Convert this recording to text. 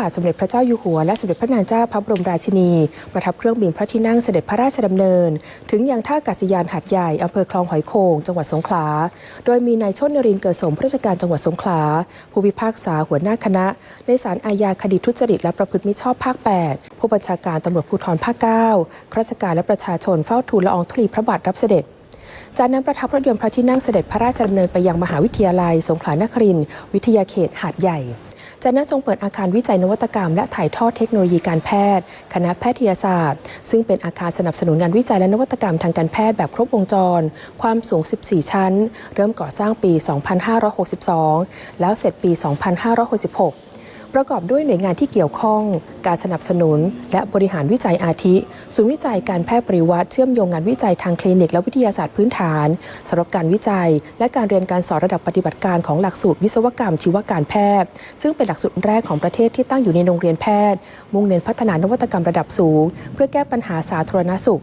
บาทสมเด็จพระเจ้าอยู่หัวและสมเด็จพระนางเจ้าพระบรมราชินี ประทับเครื่องบินพระที่นั่งเสด็จพระราชดำเนิน ถึงยังท่าอากาศยานหาดใหญ่อำเภอคลองหอยโขงจังหวัดสงขลา โดยมีนายชนนรินเกิดสมผู้ราชการจังหวัดสงขลา ผู้พิพากษาหัวหน้าคณะ ในศาลอาญาคดีทุจริตและประพฤติมิชอบภาค 8 ผู้บัญชาการตำรวจภูธรภาค9ข้าราชการและประชาชนเฝ้าทูลละอองธุลีพระบาทรับเสด็จจากนั้นประทับรถยนต์พระที่นั่งเสด็จพระราชดำเนินไปยังมหาวิทยาลัย สงขลานครินทร์วิทยาเขตหาดใหญ่ จากนั้นทรงเปิดอาคารวิจัยนวัตกรรม และถ่ายทอดเทคโนโลยีการแพทย์ คณะแพทยศาสตร์ ซึ่งเป็นอาคารสนับสนุนงานวิจัยและนวัตกรรมทางการแพทย์แบบครบวงจร ความสูง 14 ชั้น เริ่มก่อสร้างปี 2562 แล้วเสร็จปี 2566 ประกอบด้วยหน่วยงานที่เกี่ยวข้อง การสนับสนุน และบริหารวิจัยอาทิ ศูนย์วิจัยการแพทย์ปริวัติเชื่อมโยงงานวิจัยทางคลินิกและวิทยาศาสตร์พื้นฐานสำหรับการวิจัย และการเรียนการสอนระดับปฏิบัติการของหลักสูตรวิศวกรรมชีวการแพทย์ ซึ่งเป็นหลักสูตรแรกของประเทศที่ตั้งอยู่ในโรงเรียนแพทย์ มุ่งเน้นพัฒนานวัตกรรมระดับสูง เพื่อแก้ปัญหาสาธารณสุข